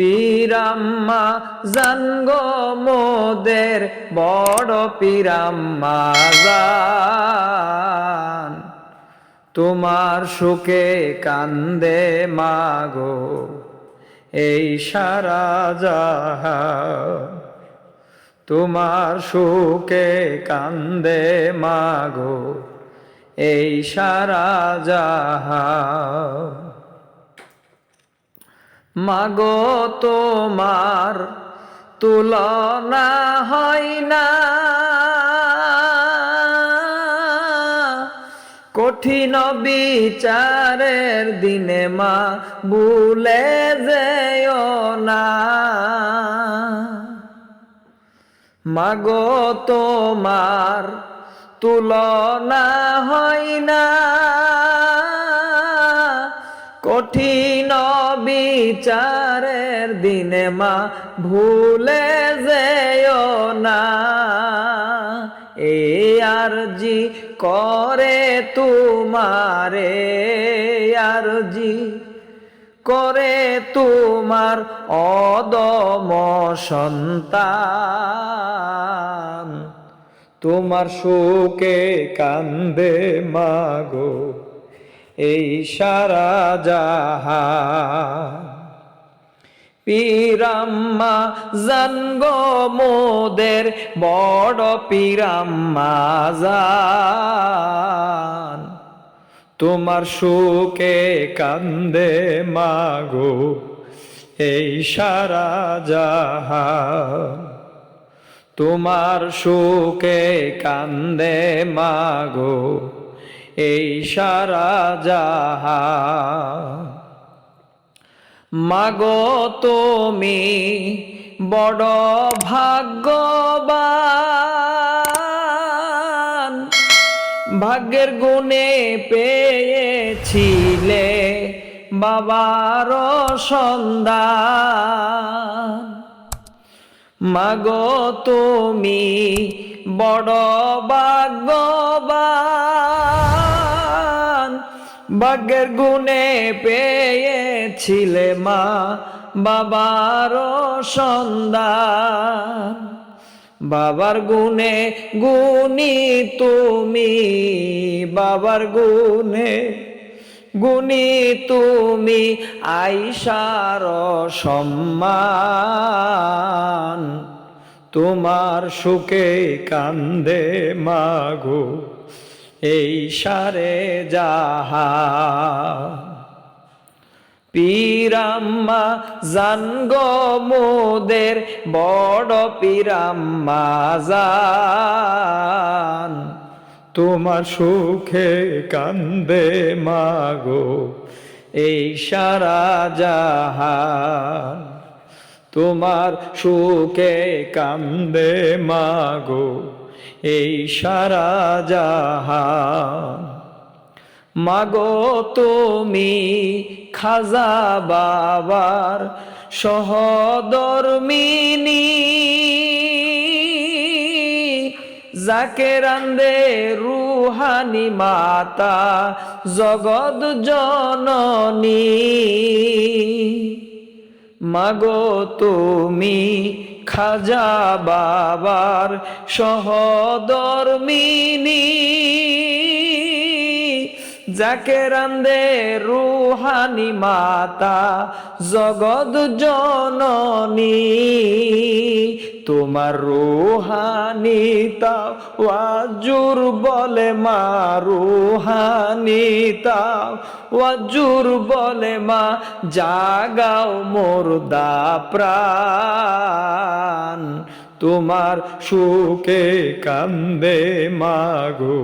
পিরাম্মা জানগো মোদের বড় পিরাম্মা জান। তোমার সুখে কান্দে মাগো, এই সারা জাহান। তোমার সুখে কান্দে মাগো, এই সারা জাহান। মাগো তোমার তুলনা হয় না। কঠিন বিচারের দিনে মা ভুলে যেও না। মাগো তোমার তুলনা হয় না। কঠিন বিচারের দিনে মা ভুলে যেও না। এ আর জি করে তোমারে আর জি করে তোমার অদম সন্তান। তোমার শোকে কান্দে মাগো এই সারা জাহান। পিরাম্মা জানগো মোদের বড় পিরাম্মা জান। তোমার সুখে কান্দে মাগো এই সারা জাহান। তোমার সুখে কান্দে মাগো এই সারা জাহান মাগো তুমি বড় ভাগ্যবান, ভাগ্যের গুণে পেয়েছিলে বাবার সন্ধান। মাগো তুমি বড় ভাগ্যবান ভাগ্যের গুণে পেয়েছিলে মা, বাবার সন্ধান বাবার গুণে গুণী তুমি, বাবার গুণে গুণী তুমি আইসার সম্মান। তোমার সুখে কান্দে মাগো এই সারে যাহা পিরাম্মা জানগো মোদের বড় পিরাম্মা জান। তোমার সুখে কান্দে মাগো এই সারা জাহান। তোমার সুখে কান্দে মাগো এই সারা জাহান। মাগো তুমি খাজা বাবার সহদর্মিনী যাকে রান্দে রুহানি মাতা জগৎ জননী। মাগো তুমি খাজা বাবার সহদর্মিনী। যাকে রান্দে রুহানি মাতা, জগৎ জননী। তোমার রুহানিতা ওয়াজুর বলে, মা রুহানিতা ওয়াজুর বলে, মা জাগাও মোর দা প্রাণ। তোমার সুখে কান্দে মাগো,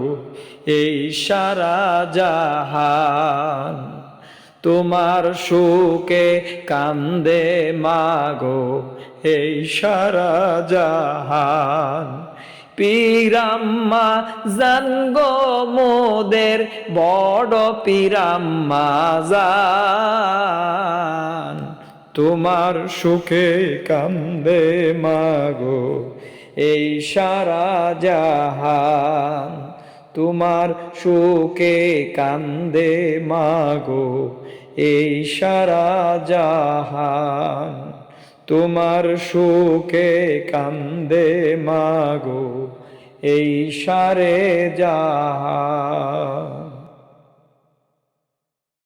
এই সারা জাহান। তোমার সুখে কান্দে মাগো, এই সারা জাহান। পিরাম্মা জানগো মোদের, বড় পিরাম্মা জান। তোমার সুখে কান্দে মাগো। এই সারা জাহান তোমার সুখে কান্দে মাগো। এই সারা জাহান তোমার সুখে কান্দে মাগো। এই সারে জাহান